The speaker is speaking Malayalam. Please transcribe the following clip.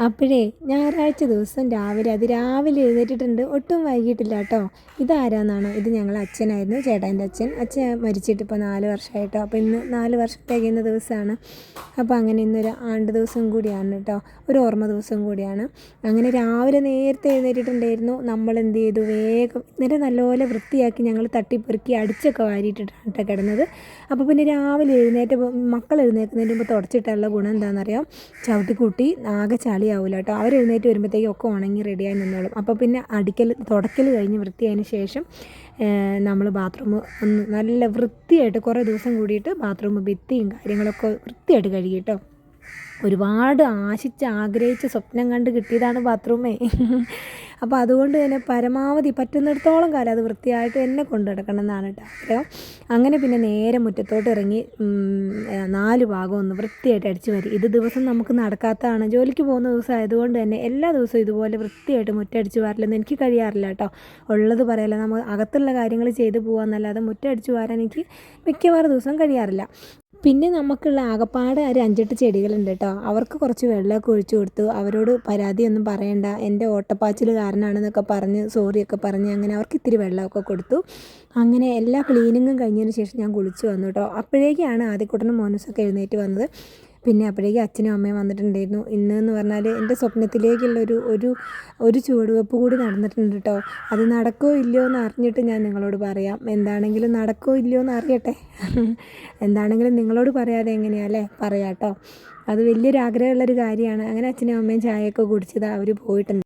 അപ്പോഴേ ഞായറാഴ്ച ദിവസം രാവിലെ അത് രാവിലെ എഴുന്നേറ്റിട്ടുണ്ട്. ഒട്ടും വൈകിട്ടില്ല കേട്ടോ. ഇതാരാന്നാണ്? ഇത് ഞങ്ങളെ അച്ഛനായിരുന്നു. ചേട്ടാന്റെ അച്ഛൻ. അച്ഛൻ മരിച്ചിട്ട് ഇപ്പോൾ നാല് വർഷമായിട്ടോ. അപ്പോൾ ഇന്ന് നാല് വർഷം തികയുന്ന ദിവസമാണ്. അപ്പോൾ അങ്ങനെ ഇന്നൊരു ആണ്ട് ദിവസം കൂടിയാണ് കേട്ടോ. ഒരു ഓർമ്മ ദിവസം കൂടിയാണ്. അങ്ങനെ രാവിലെ നേരത്തെ എഴുന്നേറ്റിട്ടുണ്ടായിരുന്നു. നമ്മൾ എന്ത് ചെയ്തു? വേഗം ഇന്നലെ നല്ലപോലെ വൃത്തിയാക്കി ഞങ്ങൾ തട്ടിപ്പെറുക്കി അടിച്ചൊക്കെ വാരിയിട്ടിട്ടാണ് കേട്ടോ കിടന്നത്. അപ്പോൾ പിന്നെ രാവിലെ എഴുന്നേറ്റ് മക്കൾ എഴുന്നേൽക്കുന്നതിന് മുമ്പ് തുടച്ചിട്ടുള്ള ഗുണം എന്താണെന്നറിയാം ചവിട്ടിക്കൂട്ടി ആകെ ചളിയാവില്ല കേട്ടോ അവർ എഴുന്നേറ്റ് വരുമ്പോഴത്തേക്കും ഒക്കെ ഉണങ്ങി റെഡിയായി നിന്നോളും. അപ്പോൾ പിന്നെ അടിക്കൽ തുടക്കൽ കഴിഞ്ഞ് വൃത്തിയായതിന് ശേഷം നമ്മൾ ബാത്റൂം ഒന്ന് നല്ല വൃത്തിയായിട്ട് കുറേ ദിവസം കൂടിയിട്ട് ബാത്റൂം ഭിത്തിയും കാര്യങ്ങളൊക്കെ വൃത്തിയായിട്ട് കഴുകി കേട്ടോ ഒരുപാട് ആശിച്ച് ആഗ്രഹിച്ച് സ്വപ്നം കണ്ട് കിട്ടിയതാണ് ബാത്റൂമേ അപ്പോൾ അതുകൊണ്ട് തന്നെ പരമാവധി പറ്റുന്നിടത്തോളം കാലം അത് വൃത്തിയായിട്ട് എന്നെ കൊണ്ടു നടക്കണം എന്നാണ് കേട്ടോ അങ്ങനെ പിന്നെ നേരെ മുറ്റത്തോട്ട് ഇറങ്ങി നാല് ഭാഗം ഒന്ന് വൃത്തിയായിട്ട് അടിച്ചു വരി. ഇത് ദിവസം നമുക്ക് നടക്കാത്തതാണ്. ജോലിക്ക് പോകുന്ന ദിവസം ആയതുകൊണ്ട് തന്നെ എല്ലാ ദിവസവും ഇതുപോലെ വൃത്തിയായിട്ട് മുറ്റടിച്ച് വാരില്ലെന്ന് എനിക്ക് കഴിയാറില്ല കേട്ടോ. ഉള്ളത് പറയല്ല നമ്മൾ അകത്തുള്ള കാര്യങ്ങൾ ചെയ്തു പോകാമെന്നല്ലാതെ മുറ്റടിച്ച് വാരാൻ എനിക്ക് മിക്കവാറും ദിവസം കഴിയാറില്ല. പിന്നെ നമുക്കുള്ള ആകപ്പാട് ഒരു അഞ്ചെട്ട് ചെടികളുണ്ട് കേട്ടോ. അവർക്ക് കുറച്ച് വെള്ളമൊക്കെ ഒഴിച്ചു കൊടുത്തു. അവരോട് പരാതിയൊന്നും പറയണ്ട. എന്റെ ഓട്ടപ്പാച്ചിൽ കാരണമാണെന്നൊക്കെ പറഞ്ഞ് സോറിയൊക്കെ പറഞ്ഞ് അങ്ങനെ അവർക്ക് ഇത്തിരി വെള്ളമൊക്കെ കൊടുത്തു. അങ്ങനെ എല്ലാ ക്ലീനിങ്ങും കഴിഞ്ഞതിന് ശേഷം ഞാൻ കുളിച്ചു വന്നു കേട്ടോ. അപ്പോഴേക്കാണ് ആദ്യക്കുട്ടനും മോനൂസൊക്കെ എഴുന്നേറ്റ് വന്നത്. പിന്നെ അപ്പോഴേക്കും അച്ഛനും അമ്മയും വന്നിട്ടുണ്ടായിരുന്നു. ഇന്ന് എന്ന് പറഞ്ഞാൽ എന്റെ സ്വപ്നത്തിലേക്കുള്ള ഒരു ഒരു ഒരു ചുവടുവെപ്പ് കൂടി നടന്നിട്ടുണ്ട് കേട്ടോ അത് നടക്കോ ഇല്ലയോ എന്ന് അറിഞ്ഞിട്ട് ഞാൻ നിങ്ങളോട് പറയാം. എന്താണെങ്കിലും നടക്കോ ഇല്ലയോ എന്ന് അറിയട്ടെ. എന്താണെങ്കിലും നിങ്ങളോട് പറയാതെ എങ്ങനെയാല്ലേ പറയാം കേട്ടോ അത് വലിയൊരു ആഗ്രഹമുള്ളൊരു കാര്യമാണ്. അങ്ങനെ അച്ഛനും അമ്മയും ചായയൊക്കെ കുടിച്ചത് അവർ പോയിട്ടുണ്ട്.